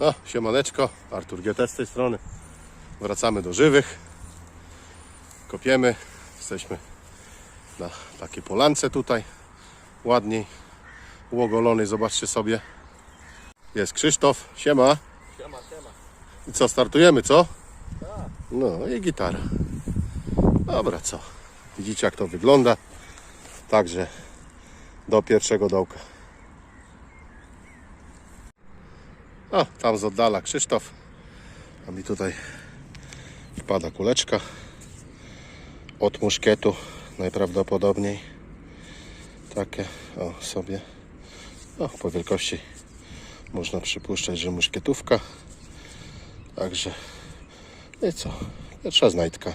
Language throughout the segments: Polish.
No, siemaneczko, Artur GT z tej strony. Wracamy do żywych. Kopiemy. Jesteśmy na takiej polance tutaj. Ładniej uogolony, zobaczcie sobie. Jest Krzysztof, siema. Siema, siema. I co, startujemy, co? No i gitara. Dobra, co? Widzicie jak to wygląda. Także do pierwszego dołka. O, tam z oddala Krzysztof. A mi tutaj wpada kuleczka od muszkietu najprawdopodobniej. Takie, o sobie. O, po wielkości można przypuszczać, że muszkietówka. Także, no i co? Pierwsza znajdka.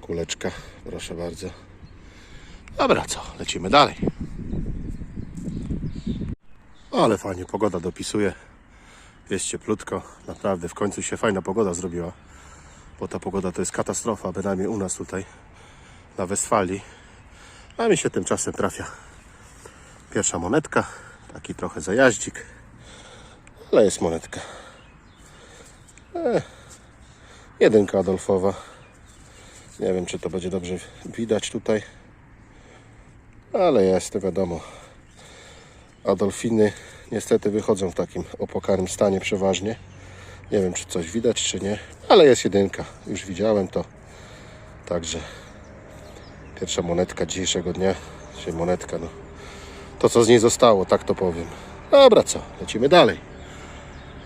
Kuleczka, proszę bardzo. Dobra, co? Lecimy dalej. Ale fajnie, pogoda dopisuje. Jest cieplutko. Naprawdę, w końcu się fajna pogoda zrobiła. Bo ta pogoda to jest katastrofa, bynajmniej u nas tutaj na Westfalii. A mi się tymczasem trafia pierwsza monetka. Taki trochę zajaździk. Ale jest monetka. Jedynka Adolfowa. Nie wiem, czy to będzie dobrze widać tutaj. Ale jest, to wiadomo. Adolfiny niestety wychodzą w takim opokarym stanie przeważnie. Nie wiem, czy coś widać, czy nie. Ale jest jedynka. Już widziałem to. Także pierwsza monetka dzisiejszego dnia. Dzisiaj monetka, no. To, co z niej zostało, tak to powiem. Dobra, co? Lecimy dalej.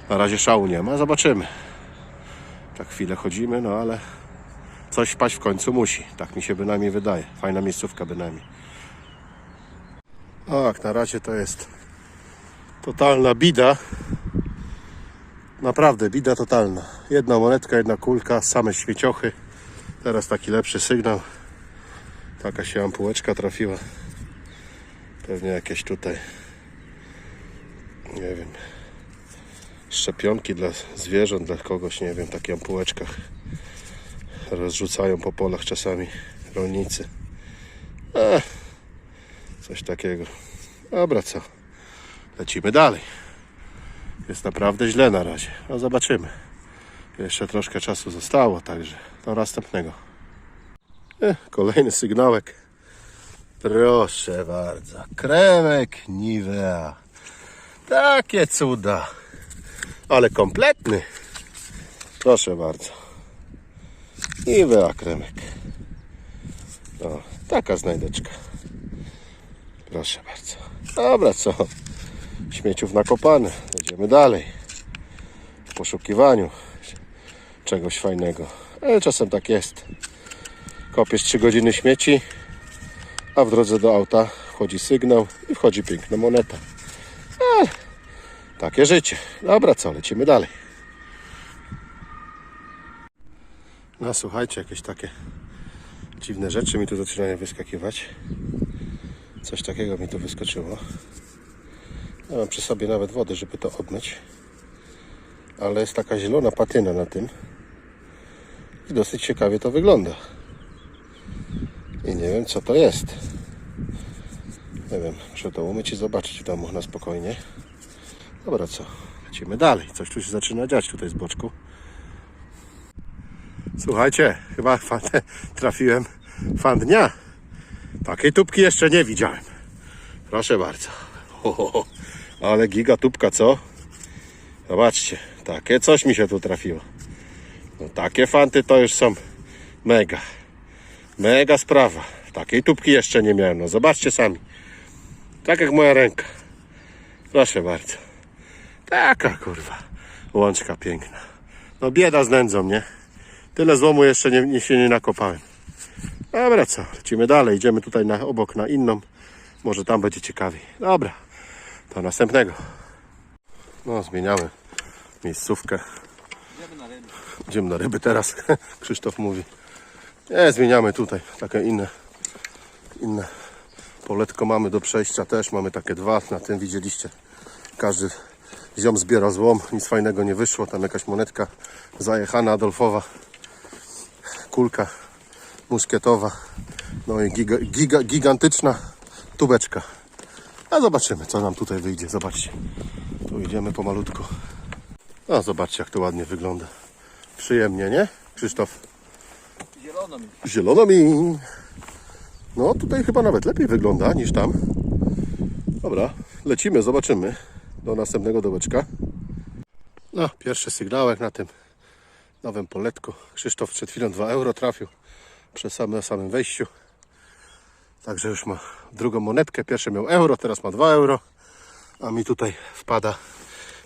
Na razie szału nie ma, zobaczymy. Tak chwilę chodzimy, no ale coś paść w końcu musi. Tak mi się bynajmniej wydaje. Fajna miejscówka bynajmniej. Tak, na razie to jest totalna bida. Naprawdę bida totalna. Jedna monetka, jedna kulka, same śmieciochy. Teraz taki lepszy sygnał. Taka się ampułeczka trafiła. Pewnie jakieś tutaj, nie wiem, szczepionki dla zwierząt, dla kogoś, nie wiem, takie ampułeczkach rozrzucają po polach czasami rolnicy. Ech, coś takiego. Dobra, co? Lecimy dalej. Jest naprawdę źle na razie. No zobaczymy. Jeszcze troszkę czasu zostało, także do następnego. Ech, kolejny sygnałek. Proszę bardzo. Kremek Nivea. Takie cuda. Ale kompletny. Proszę bardzo. Nivea kremek. O, taka znajdeczka. Proszę bardzo. Dobra, co? Śmieciów nakopane. Jedziemy dalej. W poszukiwaniu czegoś fajnego. Ale czasem tak jest. Kopiesz 3 godziny śmieci, a w drodze do auta wchodzi sygnał i wchodzi piękna moneta. A, takie życie. Dobra, co? Lecimy dalej. No słuchajcie, jakieś takie dziwne rzeczy mi tu zaczynają wyskakiwać. Coś takiego mi tu wyskoczyło. Ja mam przy sobie nawet wodę, żeby to obmyć. Ale jest taka zielona patyna na tym. I dosyć ciekawie to wygląda. I nie wiem co to jest. Nie wiem, muszę to umyć i zobaczyć w domu na spokojnie. Dobra, co? Lecimy dalej. Coś tu się zaczyna dziać tutaj z boczku. Słuchajcie, chyba fan, trafiłem fan dnia. Takiej tubki jeszcze nie widziałem. Proszę bardzo. Ho, ho, ho. Ale giga tubka, co? Zobaczcie, takie coś mi się tu trafiło. No takie fanty to już są mega. Mega sprawa. Takiej tubki jeszcze nie miałem. No zobaczcie sami. Tak jak moja ręka. Proszę bardzo. Taka kurwa. Łączka piękna. No bieda z nędzą, nie? Tyle złomu jeszcze nie, nie się nie nakopałem. Dobra, co? Lecimy dalej. Idziemy tutaj na obok na inną. Może tam będzie ciekawiej. Dobra. Do następnego. No, zmieniamy miejscówkę. Idziemy na ryby. Na ryby teraz. Krzysztof mówi. Nie, zmieniamy tutaj. Takie inne, inne poletko mamy do przejścia też. Mamy takie dwa. Na tym widzieliście. Każdy ziom zbiera złom. Nic fajnego nie wyszło. Tam jakaś monetka zajechana Adolfowa. Kulka muszkietowa. No i giga, giga, gigantyczna tubeczka. A zobaczymy, co nam tutaj wyjdzie. Zobaczcie. Tu idziemy pomalutku. A zobaczcie jak to ładnie wygląda. Przyjemnie, nie? Krzysztof? Zielono mi. Zielono mi. No tutaj chyba nawet lepiej wygląda niż tam. Dobra, lecimy, zobaczymy. Do następnego dołeczka. No, pierwszy sygnałek na tym nowym poletku. Krzysztof przed chwilą 2 euro trafił przy samym, samym wejściu. Także już ma drugą monetkę. Pierwszy miał euro, teraz ma 2 euro. A mi tutaj wpada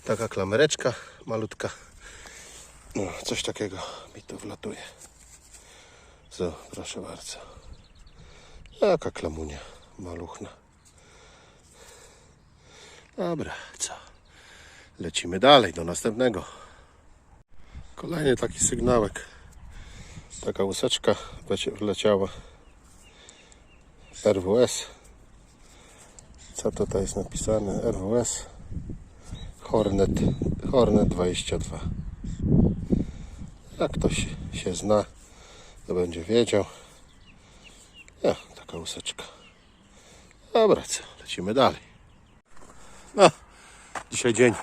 taka klamereczka malutka. No, coś takiego mi tu wlatuje. Co, proszę bardzo. Jaka klamunia maluchna. Dobra, co? Lecimy dalej do następnego. Kolejny taki sygnałek. Taka łuseczka wleciała. RWS. Co tutaj jest napisane? RWS. Hornet. Hornet 22. Jak ktoś się zna, to będzie wiedział. Ja, taka łuseczka. Dobra, co? Lecimy dalej. No, dzisiaj dzień.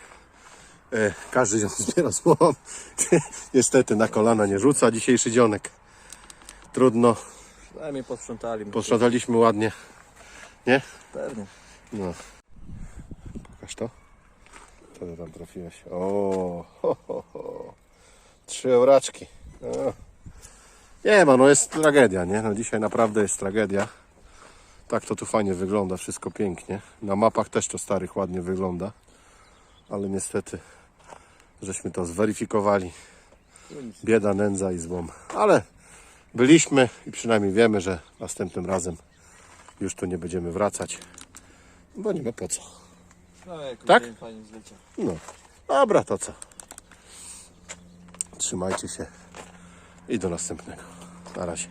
E, każdy zbiera słom. Niestety na kolana nie rzuca dzisiejszy dzionek. Trudno. Przynajmniej posprzątali. Posprzątaliśmy ładnie. Nie? Pewnie. No. Pokaż to. Ty tam trafiłeś? O, ho, ho, ho. Trzy euraczki. O. Nie ma, no jest tragedia, nie? No dzisiaj naprawdę jest tragedia. Tak to tu fajnie wygląda, wszystko pięknie. Na mapach też to starych ładnie wygląda. Ale niestety, żeśmy to zweryfikowali. Bieda, nędza i złom. Ale byliśmy i przynajmniej wiemy, że następnym razem już tu nie będziemy wracać. Bo nie ma po co. No jak Tak? dzień fajnie zleciał. No, dobra, to co? Trzymajcie się i do następnego. Na razie.